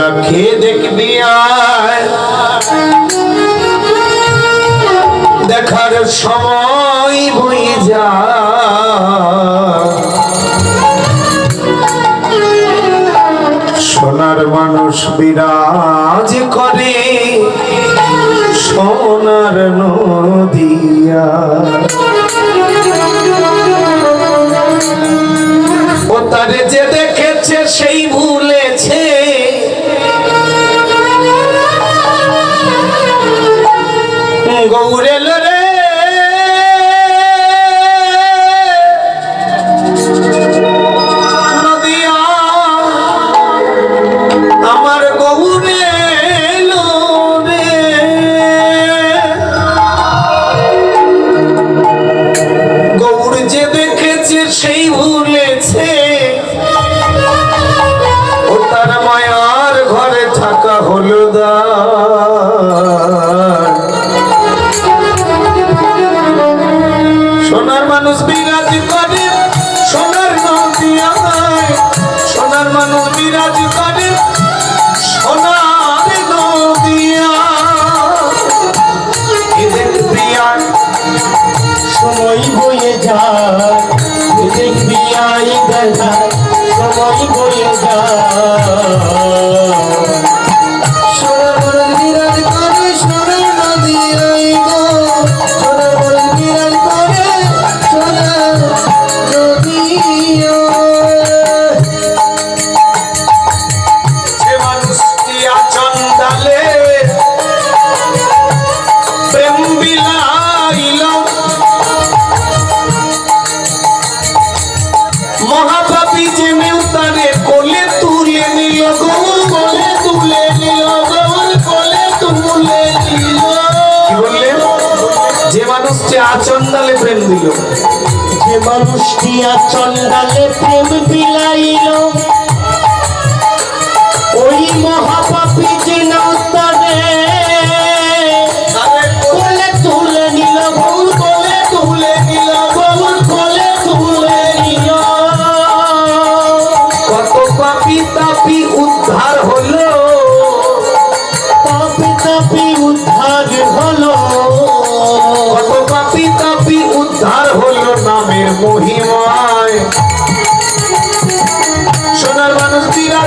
না দেখবি আয় দেখার সময় বই যা। সোনার মানুষ বিরাজ করে সোনার নদিয়া সোনার মানুষ বিরাজ করে সোনার নদিয়া সোনার মানুষ বিরাজ করে সোনার নদিয়া সময় বয়ে যায় দেখবি আই দেখা সময় মানুষটি আচন্দালে প্রেম দিল। যে মানুষটি আচন্দালে প্রেম দিলাইল ওই মহা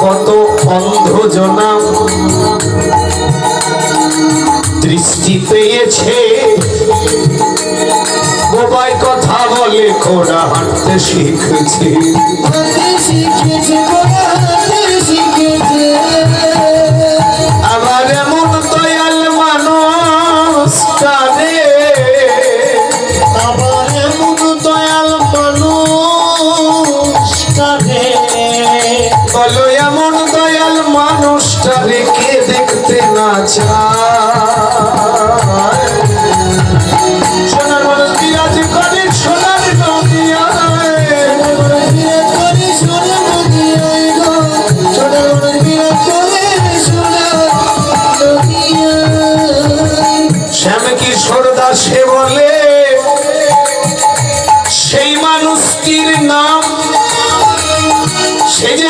কত অন্ধজনা দৃষ্টি পেয়েছে। কথা বলে ঘোড়া হাঁটতে শিখেছে। শিখেছে তাহলে দেখতে না চায়। সোনার মানুষ বিরাজ করে? সোনার শ্যাম কিশোর বলে, সেই মানুষটির নাম সে যে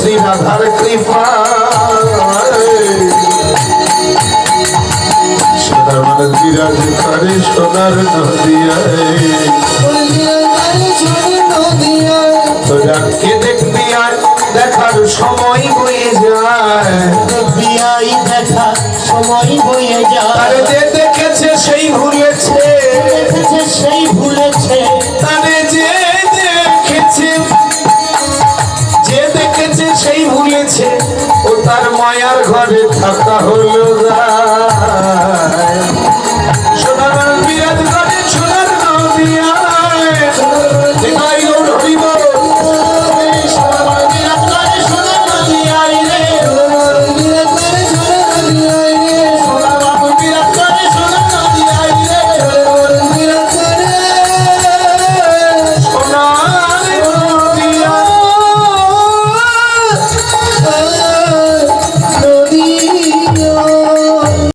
শ্রী রাধার কৃপা। সোনার মানে বিরাজ করে সোনার নদিয়ায় দেখবি আর দেখার সময় বয়ে যায়। বিয়াই দেখা সময় বয়ে যায় যে দেখেছে সেই ভুলেছে। দেখেছে সেই ভুলেছে। ঘরে থাকা হলো সোনার বিরাজ করে সোনার